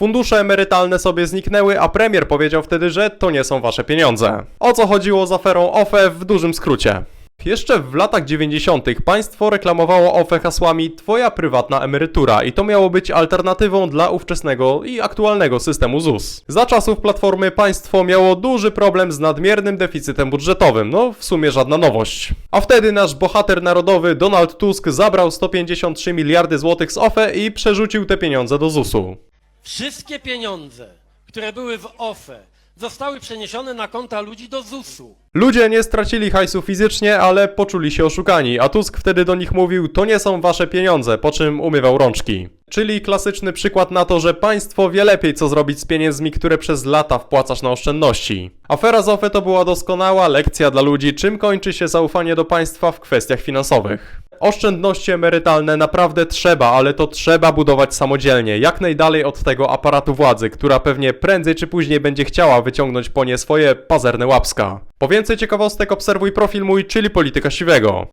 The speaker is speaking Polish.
Fundusze emerytalne sobie zniknęły, a premier powiedział wtedy, że to nie są wasze pieniądze. O co chodziło z aferą OFE w dużym skrócie? Jeszcze w latach 90. państwo reklamowało OFE hasłami Twoja prywatna emerytura i to miało być alternatywą dla ówczesnego i aktualnego systemu ZUS. Za czasów Platformy państwo miało duży problem z nadmiernym deficytem budżetowym, no w sumie żadna nowość. A wtedy nasz bohater narodowy Donald Tusk zabrał 153 miliardy złotych z OFE i przerzucił te pieniądze do ZUS-u. Wszystkie pieniądze, które były w OFE, zostały przeniesione na konta ludzi do ZUS-u. Ludzie nie stracili hajsu fizycznie, ale poczuli się oszukani, a Tusk wtedy do nich mówił, to nie są wasze pieniądze, po czym umywał rączki. Czyli klasyczny przykład na to, że państwo wie lepiej co zrobić z pieniędzmi, które przez lata wpłacasz na oszczędności. Afera z OFE to była doskonała lekcja dla ludzi, czym kończy się zaufanie do państwa w kwestiach finansowych. Oszczędności emerytalne naprawdę trzeba, ale to trzeba budować samodzielnie, jak najdalej od tego aparatu władzy, która pewnie prędzej czy później będzie chciała wyciągnąć po nie swoje pazerne łapska. Po więcej ciekawostek obserwuj profil mój, czyli Polityka Siwego.